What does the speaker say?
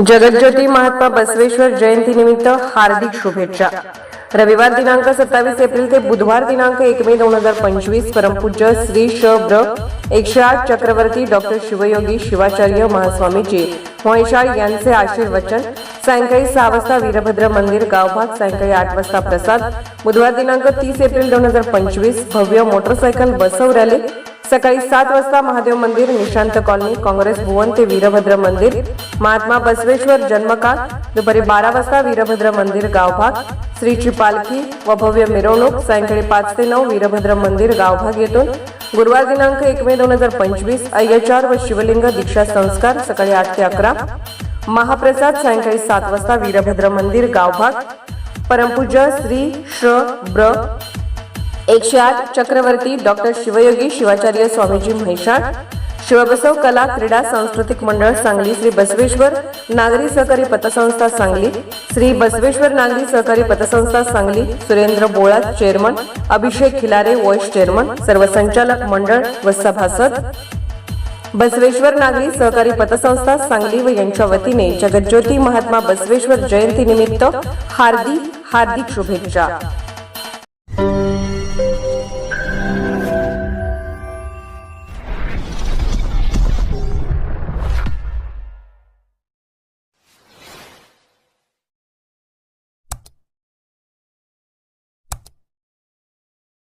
जगज्योती महात्मा बसवेश्वर जयंती निमित्त हार्दिक शुभेच्छा. रविवार दिनांक सत्तावीस एप्रिल ते बुधवार दिनांक एक मे दोन हजार पंचवीस परमपूज्य श्री श ब्र एकशे आठ चक्रवर्ती डॉक्टर शिवयोगी शिवाचार्य महास्वामीजी म्हैशाळ यांचे आशीर्वचन. सायंकाळी सहा वाजता वीरभद्र मंदिर गावभाग सायंकाळी आठ वाजता प्रसाद. बुधवार दिनांक तीस एप्रिल दोन हजार पंचवीस भव्य मोटरसायकल बसव रॅली सकाळी सात वाजता महादेव मंदिर निशांत कॉलनी काँग्रेस भुवन ते वीरभद्र मंदिर महात्मा बसवेश्वर जन्मकाळ दुपारी बारा वाजता वीरभद्र मंदिर गावभाग श्रीची पालखी व भव्य मिरवणूक सायंकाळी पाच ते नऊ वीरभद्र मंदिर गावभाग येथून गुरुवार दिनांक एक मे दोन हजार पंचवीस अय्याचार व शिवलिंग दीक्षा संस्कार सकाळी आठ ते अकरा महाप्रसाद सायंकाळी सात वाजता वीरभद्र मंदिर गावभाग परमपूज्य श्री श ब्र एकशे आठ चक्रवर्ती डॉक्टर शिवयोगी शिवाचार्य स्वामीजी म्हैसाळ शिवबसव कला क्रीडा सांस्कृतिक मंडळ सांगली श्री बसवेश्वर नागरी सहकारी पतसंस्था सांगली श्री बसवेश्वर नागरी सहकारी पतसंस्था Sangli Surendra Bola chairman Abhishek Khilare vice chairman सर्व संचालक मंडळ व सभासद बसवेश्वर नागरी सहकारी पतसंस्था सांगली व यांच्या वतीने जगज्योती महात्मा बसवेश्वर जयंती निमित्त हार्दिक हार्दिक शुभेच्छा.